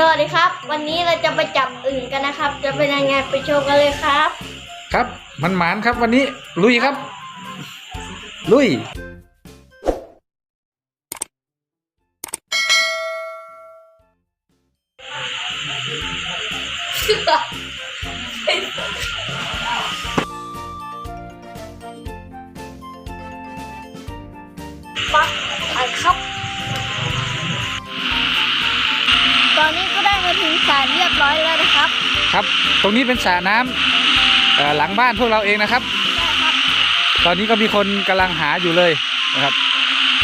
สวัสดีครับ วันนี้เราจะไปจับอื่นกันนะครับ จะเป็นยังไงไปชมกันเลยครับ ครับมันหมานครับวันนี้ลุยครับ ลุย ปักไปครับ มาถึงศาลเรียบร้อยแล้วนะครับครับ ตรงนี้เป็นสระน้ำเอ่อหลังบ้านพวกเราเองนะครับ ใช่ครับตอนนี้ก็มีคนกำลังหาอยู่เลยนะครับ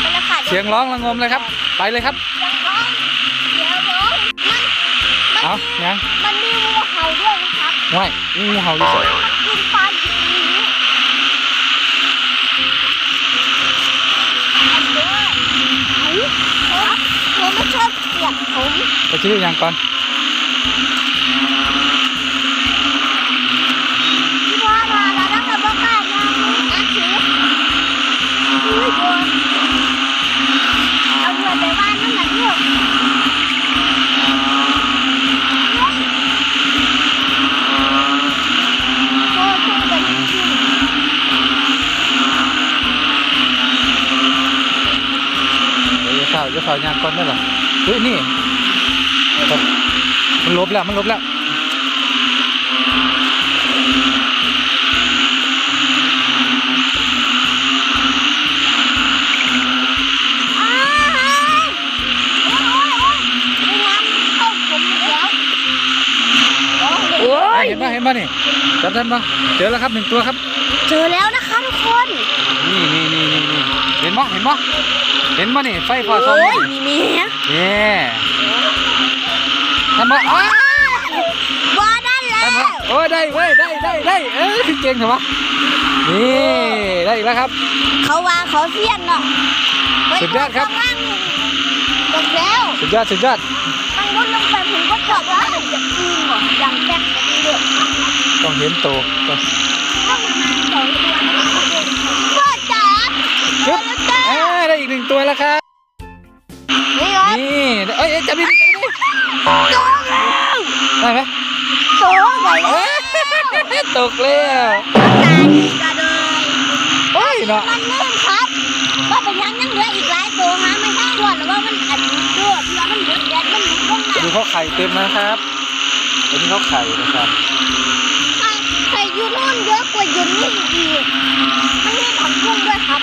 บรรยากาศเสียงร้องระงมเลยครับ ไปเลยครับ เสียงร้องเสียงร้องมันเอามันยังมันมีงูเห่าด้วยนะครับว่ายนี่งูเห่าอยู่ใส่มันกินปลาอยู่ในนี้อันเด้อเฮ้ยครับผมไม่ชอบเสียงผมไปชื่อยังก่อน เอาเงินไปบ้านนั่นแหละเที่ยวโอ้โหเป็นจริงเดี๋ยวเข้าจะเข้างก่อนได้หรอเฮ้ยนี่ มันลบแล้วมันลบแล้วอ้ายโอ้ยโอ้ยโอ้ยไม่น้ำเข้าผมอีกแล้วโอ้ยเห็นปะเห็นปะนี่จับทันปะเจอแล้วครับหนึ่งตัวครับ เจอแล้วนะคะทุกคน นี่นี่นี่นี่นี่เห็นมั้เห็นมั้เห็นมั้นี่ไฟพอซองโอ้นี่ยมีเมียนี่ ทำมาอ้าวว่านั่นแหละทำมาโอ้ยได้เว้ยได้ได้ได้เออคือเก่งเหรอวะนี่ได้อีกแล้วครับ เขาวางเขาเสี้ยนเนาะเฮ้สุดยอดครับ ข้างล่างหมดแล้ว สุดยอดสุดยอดมันมุดลงไปผมก็จอดแล้วอย่าอืมบอกอย่างแจ๊กนี่เด้อต้องเห็นโตต้อง ถ้ามันมาสองตัวนะพ่อจ๋าปึ๊บแล้วจ้าเอ้ยได้อีกหนึ่งตัวแล้วครับ นี่ครับนี่เอ้ยเอ้ยจับดิจับดิโตแล้ว ได้ไหมโตใหญ่แล้วเอ้ยตกแล้วตาดีกระเดยโอ้ยเนาะมันเริ่มครับว่าเป็นยังยังเหลืออีกหลายตัวฮะไม่ใช่ด่วนหรือว่ามันอัดด้วยเพื่อมันหยุดแดดมันหยุดลงน้ำดูเขาไข่เต็มนะครับอันนี้เขาไข่นะครับไข่ไข่ยูนู่นเยอะกว่ายูนี่อีกมันมีผักบุ้งด้วยครับ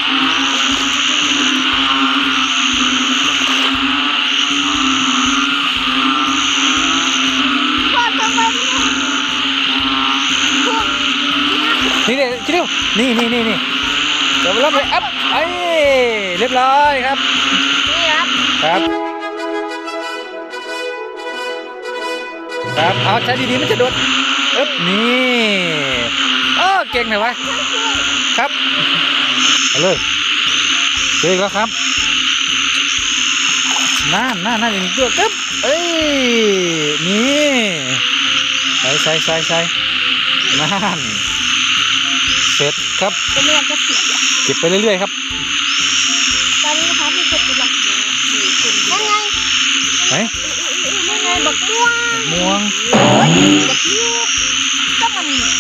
นี่นี่นี่นี่เดี๋ยวไปรับเลยอัพเอ้ยเรียบร้อยครับ นี่ครับ ครับ ครับ เอาใช้ดีๆมันจะโดดอึ๊บนี่เออเก่งหน่อยวะครับเอาเลยเจออีกแล้วครับน่านน่านน่านอีกตัวครับเอ้ยนี่ใส่ใส่ใส่ใส่น่าน เสร็จครับจะไม่อยากจะเสียเก็บไปเรื่อยๆครับ ตอนนี้นะครับมีคนกำลังหายังไงไหนยังไงบักม่วงม่วงโอ้ยบักลูกก็มันเหมือน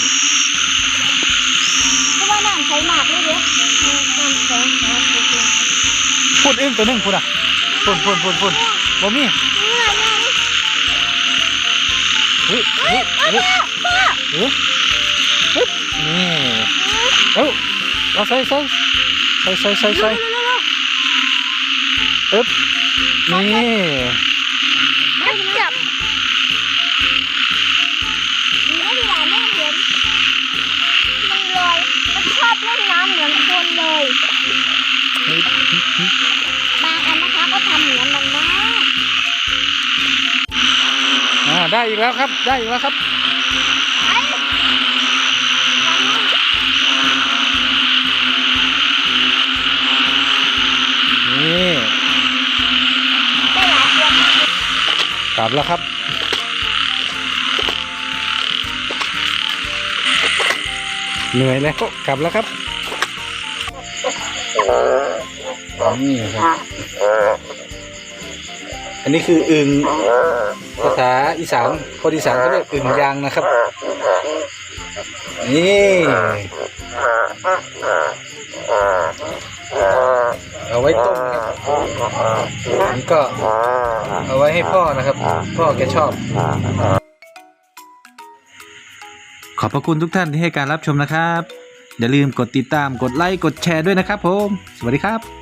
เพราะว่าน้ำใช้มากเลยเด้น้ำใช้มากเลยเด้พูดอึ้งตัวหนึงพูดอะพูดพูดพูดพูดบ่มีเนี่ยยังเฮ้ยเฮ้ยป้าเฮ้ยป้าเฮ้ยปึ๊บ นี่เอ้าเราใส่ใส่ใส่ใส่ใส่ใส่ปึ๊บนี่มันจับดีนะที่หลานไม่เห็นมันลอยมันชอบเล่นน้ำเหมือนคนเลยบางอันนะคะก็ทำเหมือนมันมากอ่าได้อีกแล้วครับ ได้อีกแล้วครับ บแล้วครับเหนื่อยแล้วกลับแล้วครับนี่ครับ อันนี้คืออึงภาษาอีสานคนอีสานเขาเรียกอึงยางนะครับ นี่เอาไว้ต้มนี่ก็ เอาไว้ให้พ่อนะครับ พ่อแกชอบ ขอบพระคุณทุกท่านที่ให้การรับชมนะครับ อย่าลืมกดติดตามกดไลค์กดแชร์ด้วยนะครับผม สวัสดีครับ